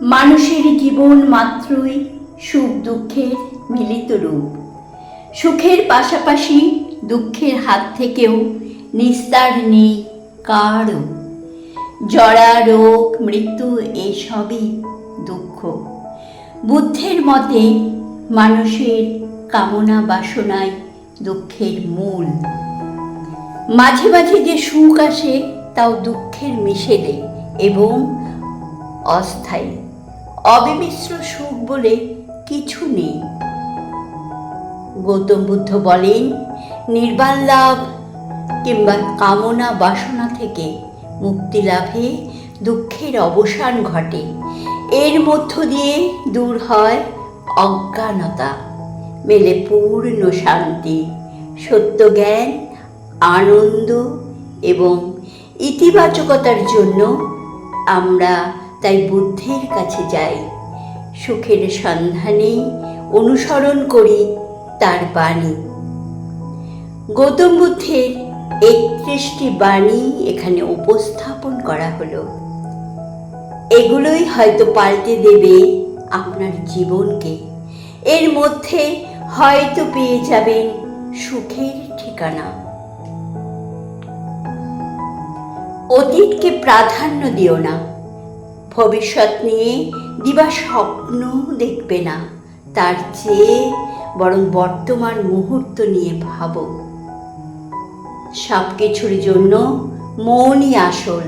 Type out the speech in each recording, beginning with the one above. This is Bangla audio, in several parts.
মানুষের জীবন মাত্রই সুখ দুঃখের মিলিত রূপ। সুখের পাশাপাশি দুঃখের হাত থেকেও নিস্তার নেই কারও। জরা, রোগ, মৃত্যু এসবই দুঃখ। বুদ্ধের মতে মানুষের কামনা বাসনায় দুঃখের মূল। মাঝে মাঝে যে সুখ আসে তাও দুঃখের মিশেলে এবং অস্থায়ী। অবিমিশ্র সুখ বলে কিছু নেই। গৌতম বুদ্ধ বলেন, নির্বাণ লাভ কিংবা কামনা বাসনা থেকে মুক্তি লাভে দুঃখের অবসান ঘটে। এর মধ্য দিয়ে দূর হয় অজ্ঞানতা, মেলে পূর্ণ শান্তি, সত্য জ্ঞান, আনন্দ এবং ইতিবাচকতার জন্য আমরা তাই বুদ্ধের কাছে যাই। সুখের সন্ধানে অনুসরণ করি তার বাণী। গৌতম বুদ্ধের একত্রিশটি বাণী এখানে উপস্থাপন করা হলো। এগুলোই হয়তো পাল্টে দেবে আপনার জীবনকে। এর মধ্যে হয়তো পেয়ে যাবেন সুখের ঠিকানা। অতীতকে প্রাধান্য দিও না। ভবিষ্যৎ নিয়ে দিবা স্বপ্ন দেখবে না। তার চেয়ে বরং বর্তমান মুহূর্ত নিয়ে ভাবো। সব কিছুর জন্য মনই আসল।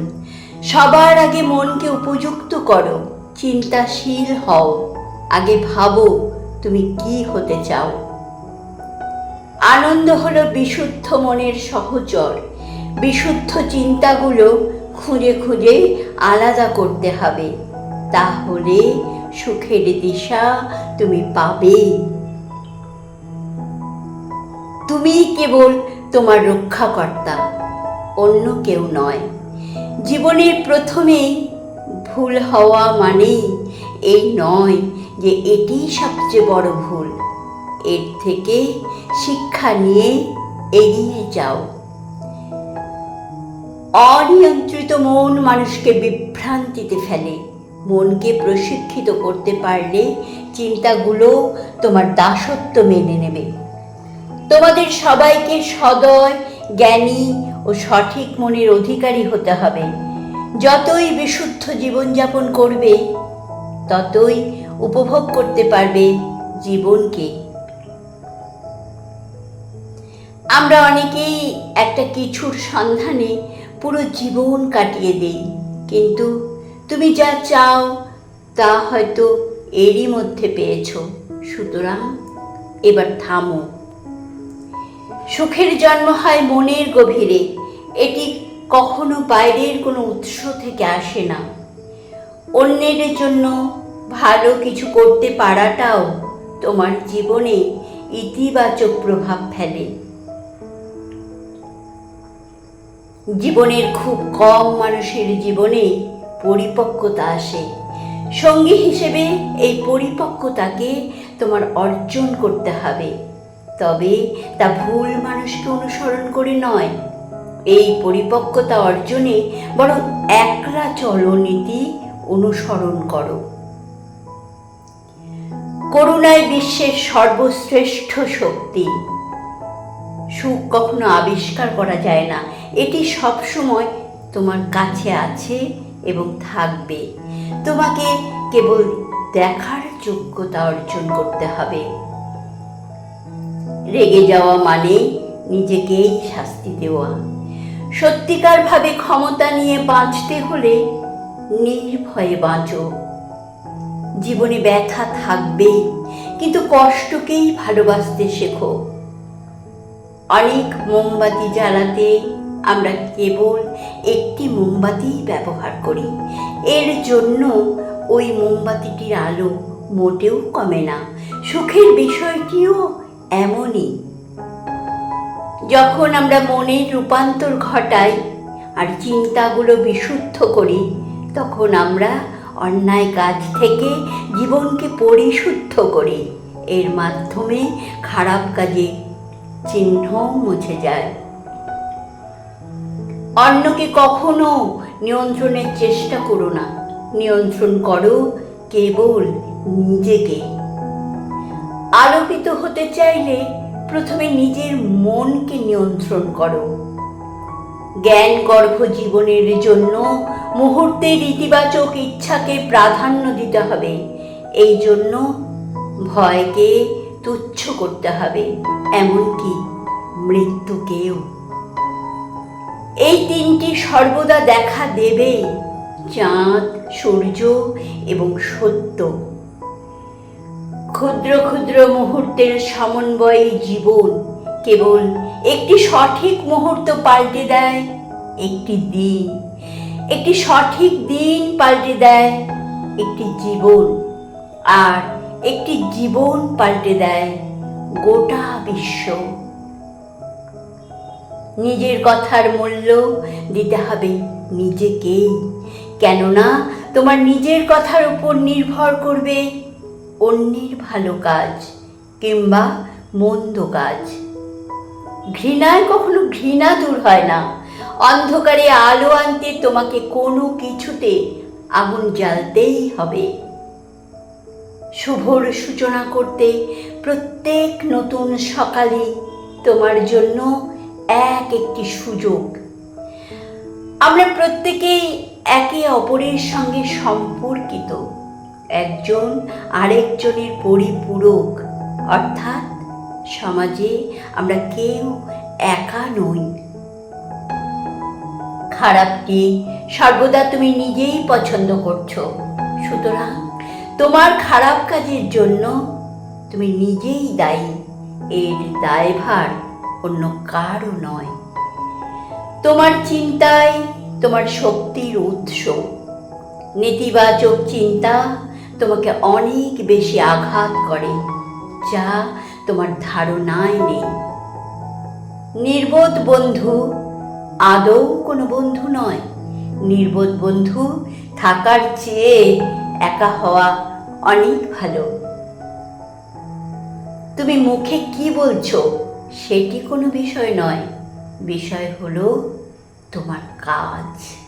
সবার আগে মনকে উপযুক্ত করো, চিন্তাশীল হও। আগে ভাবো তুমি কি হতে চাও। আনন্দ হলো বিশুদ্ধ মনের সহচর। বিশুদ্ধ চিন্তাগুলো খুঁজে খুঁজে আলাদা করতে হবে। তাহলে সুখের দিশা তুমি পাবে। তুমি কেবল তোমার রক্ষাকর্তা, অন্য কেউ নয়। জীবনের প্রথমেই ভুল হওয়া মানেই এই নয় যে এটিই সবচেয়ে বড় ভুল। এর থেকে শিক্ষা নিয়ে এগিয়ে যাও। অনিয়ন্ত্রিত মন মানুষকে বিভ্রান্তিতে ফেলে। মনকে প্রশিক্ষিত করতে পারলে চিন্তাগুলো তোমার দাসত্ব মেনে নেবে। তোমাদের সবাইকে সদয়, জ্ঞানী ও সঠিক মনের অধিকারী হতে হবে। যতই বিশুদ্ধ জীবনযাপন করবে, ততই উপভোগ করতে পারবে জীবনকে। আমরা অনেকেই একটা কিছুর সন্ধানে পুরো জীবন কাটিয়ে দেই। কিন্তু তুমি যা চাও, তা হয়তো এরই মধ্যে পেয়েছ। সুতরাং এবার থামো। সুখের জন্ম হয় মনের গভীরে। এটি কখনো বাইরের কোনো উৎস থেকে আসে না। অন্যের জন্য ভালো কিছু করতে পারাটাও তোমার জীবনে ইতিবাচক প্রভাব ফেলে। জীবনের খুব কম মানুষের জীবনে পরিপক্কতা আসে। সঙ্গী হিসেবে এই পরিপক্কতাকে তোমার অর্জন করতে হবে। তবে তা ভুল মানুষকে অনুসরণ করে নয়। এই পরিপক্কতা অর্জনে বরং একরা চলনীতি অনুসরণ করো। করুণায় বিশ্বের সর্বশ্রেষ্ঠ শক্তি। সুখ কখনো আবিষ্কার করা যায় না। এটি সবসময় তোমার কাছে আছে এবং থাকবে। তোমাকে কেবল দেখার যোগ্যতা অর্জন করতে হবে। রেগে যাওয়া মানে নিজেকেই শাস্তি দেওয়া। সত্যিকারভাবে ক্ষমতা নিয়ে বাঁচতে হলে নির্ভয়ে বাঁচো। জীবনে ব্যথা থাকবেই, কিন্তু কষ্টকেই ভালোবাসতে শেখো। অনেক মোমবাতি জ্বালাতে আমরা কেবল একটি মোমবাতিই ব্যবহার করি। এর জন্য ওই মোমবাতিটির আলো মোটেও কমে না। সুখের বিষয়টিও এমনই। যখন আমরা মনের রূপান্তর ঘটাই আর চিন্তাগুলো বিশুদ্ধ করি, তখন আমরা অন্যায় কাজ থেকে জীবনকে পরিশুদ্ধ করি। এর মাধ্যমে খারাপ কাজে চিহ্ন মুছে যায়। অন্যকে কখনো নিয়ন্ত্রণের চেষ্টা করো না। নিয়ন্ত্রণ করো কেবল নিজেকে। আলোকিত হতে চাইলে প্রথমে নিজের মনকে নিয়ন্ত্রণ করো। জ্ঞান গর্ভ জীবনের জন্য মুহূর্তের ইতিবাচক ইচ্ছাকে প্রাধান্য দিতে হবে। এই জন্য ভয়কে তুচ্ছ করতে হবে, এমনকি মৃত্যুকেও। এই তিনটি সর্বদা দেখা দেবে চাঁদ, সূর্য এবং সত্য। ক্ষুদ্র ক্ষুদ্র মুহূর্তের সমন্বয়ে জীবন কেবল একটি সঠিক মুহূর্ত পাল্টে দেয় একটি দিন। একটি সঠিক দিন পাল্টে দেয় একটি জীবন আর একটি জীবন পাল্টে দেয় গোটা বিশ্ব। নিজের কথার মূল্য দিতে হবে নিজেকেই কেননা তোমার নিজের কথার উপর নির্ভর করবে অন্যের ভালো কাজ কিংবা মন্দ কাজ। ঘৃণায় কখনো ঘৃণা দূর হয় না। অন্ধকারে আলো আনতে তোমাকে কোনো কিছুতে আগুন জ্বালতেই হবে। শুভর সূচনা করতে প্রত্যেক নতুন সকালে তোমার জন্য এক একটি সুযোগ। আমরা প্রত্যেকেই একে অপরের সঙ্গে সম্পর্কিত। একজন আরেকজনের পরিপূরক। অর্থাৎ সমাজে আমরা কেউ একা নই। খারাপটি সর্বদা তুমি নিজেই পছন্দ করছ। সুতরাং তোমার খারাপ কাজের জন্য তুমি নিজেই দায়ী। এর দায়ভার অন্য কারও নয়। তোমার চিন্তায় তোমার শক্তির উৎস। নেতিবাচক চিন্তা তোমাকে অনেক বেশি আঘাত করে, যা তোমার ধারণায় নেই। নির্বোধ বন্ধু আদৌ কোনো বন্ধু নয়। নির্বোধ বন্ধু থাকার চেয়ে একা হওয়া অনেক ভালো। তুমি মুখে কি বলছো? সেটি কোনো বিষয় নয়। বিষয় হলো তোমার কাজ।